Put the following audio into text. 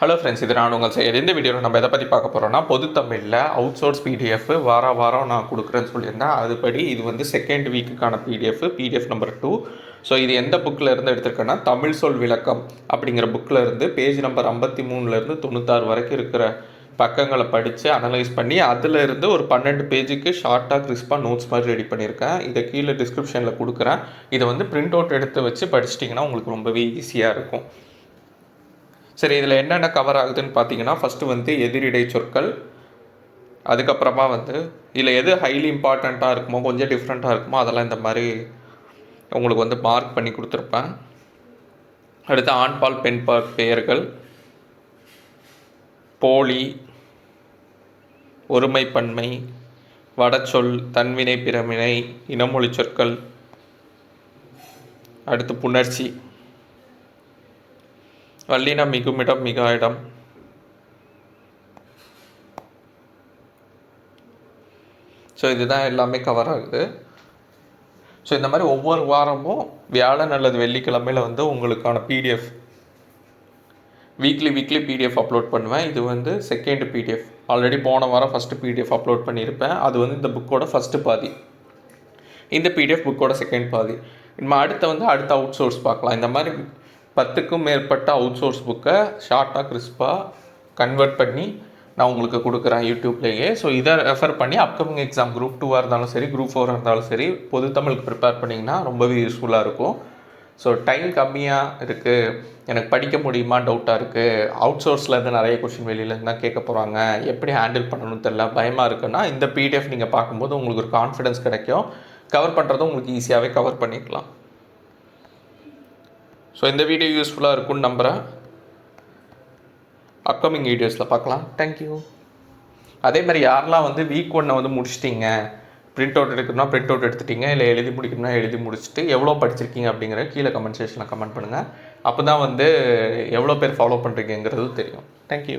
Hello friends இது நான் உங்கள் செய்ய இந்த வீடியோவில் நம்ம எதை பற்றி பார்க்க போகிறோம்னா பொது தமிழில் அவுட் சோர்ஸ் பிடிஎஃப் வார வாரம் நான் கொடுக்குறேன்னு சொல்லியிருந்தேன். அதுபடி இது வந்து second வீக்குக்கான PDF PDF number two so இது எந்த புக்கில் இருந்து எடுத்திருக்கேன்னா தமிழ் சொல் விளக்கம் அப்படிங்கிற புக்கில் இருந்து பேஜ் நம்பர் ஐம்பத்தி மூணுலேருந்து தொண்ணூத்தாறு வரைக்கும் இருக்கிற பக்கங்களை படித்து அனலைஸ் பண்ணி அதில் இருந்து ஒரு பன்னெண்டு பேஜுக்கு ஷார்ட்டாக கிறிஸ்பாக நோட்ஸ் மாதிரி ரெடி பண்ணியிருக்கேன். இதை கீழே டிஸ்கிரிப்ஷனில் கொடுக்குறேன். இதை வந்து பிரிண்ட் அவுட் எடுத்து வச்சு படிச்சிட்டிங்கன்னா உங்களுக்கு ரொம்பவே ஈஸியாக இருக்கும். சரி இதில் என்னென்ன கவர் ஆகுதுன்னு பார்த்தீங்கன்னா ஃபஸ்ட்டு வந்து எதிரிடை சொற்கள் அதுக்கப்புறமா வந்து இதில் எது ஹைலி இம்பார்ட்டண்ட்டாக இருக்குமோ கொஞ்சம் டிஃப்ரெண்ட்டாக இருக்குமோ அதெல்லாம் இந்த மாதிரி உங்களுக்கு வந்து மார்க் பண்ணி கொடுத்துருப்பேன். அடுத்து ஆண்பால் பெண்பால் பெயர்கள் போலி ஒருமைப்பன்மை வடச்சொல் தன்வினை பிறமினை இனமொழி சொற்கள் அடுத்து புணர்ச்சி. வல்லின மிகுமிடம் மிக இடம் ஸோ இதுதான் எல்லாமே கவர் ஆகுது. ஸோ இந்த மாதிரி ஒவ்வொரு வாரமும் வியாழன் அல்லது வெள்ளிக்கிழமையில் வந்து உங்களுக்கான PDF weekly weekly PDF upload பண்ணுவேன். இது வந்து செகண்ட் பிடிஎஃப் ஆல்ரெடி போன வாரம் ஃபஸ்ட்டு பிடிஎஃப் அப்லோட் பண்ணியிருப்பேன். அது வந்து இந்த புக்கோட ஃபஸ்ட்டு பாதி. இந்த பிடிஎஃப் புக்கோட செகண்ட் பாதி. நம்ம அடுத்த வந்து அடுத்த அவுட் சோர்ஸ் பார்க்கலாம். இந்த மாதிரி பத்துக்கும் மேற்பட்ட அவுட் சோர்ஸ் புக்கை ஷார்ட்டாக கிறிஸ்பாக கன்வெர்ட் பண்ணி நான் உங்களுக்கு கொடுக்குறேன் யூடியூப்லேயே. ஸோ இதை ரெஃபர் பண்ணி அப்கமிங் எக்ஸாம் குரூப் டூவாக இருந்தாலும் சரி குரூப் ஃபோராக இருந்தாலும் சரி பொது தமிழுக்கு ப்ரிப்பேர் பண்ணிங்கன்னா ரொம்பவே யூஸ்ஃபுல்லாக இருக்கும். ஸோ டைம் கம்மியாக இருக்குது எனக்கு படிக்க முடியுமா? டவுட்டாக இருக்குது அவுட் சோர்ஸ்லேருந்து நிறைய கொஷின் வெளியிலேருந்து தான் கேட்க போகிறாங்க எப்படி ஹேண்டில் பண்ணணும்னு தெரில பயமாக இருக்குன்னா இந்த பிடிஎஃப் நீங்கள் பார்க்கும்போது உங்களுக்கு ஒரு கான்ஃபிடன்ஸ் கிடைக்கும். கவர் பண்ணுறதும் உங்களுக்கு ஈஸியாகவே கவர் பண்ணிக்கலாம். ஸோ இந்த வீடியோ யூஸ்ஃபுல்லாக இருக்கும்னு நம்புகிறேன் அப்கமிங் வீடியோஸில் பார்க்கலாம். தேங்க்யூ அதே மாதிரி யாரெல்லாம் வந்து வீக் ஒன்னை வந்து முடிச்சிட்டிங்க? பிரிண்ட் அவுட் எடுக்கணும்னா பிரிண்ட் அவுட் எடுத்துட்டீங்க. இல்லை எழுதி முடிக்கணும்னா எழுதி முடிச்சுட்டு எவ்வளோ படிச்சிருக்கீங்க அப்படிங்கிற கீழே கமெண்ட் செக்ஷனில் கமெண்ட் பண்ணுங்கள் அப்போ தான் வந்து எவ்வளோ பேர் ஃபாலோ பண்ணுறீங்கிறது தெரியும். தேங்க்யூ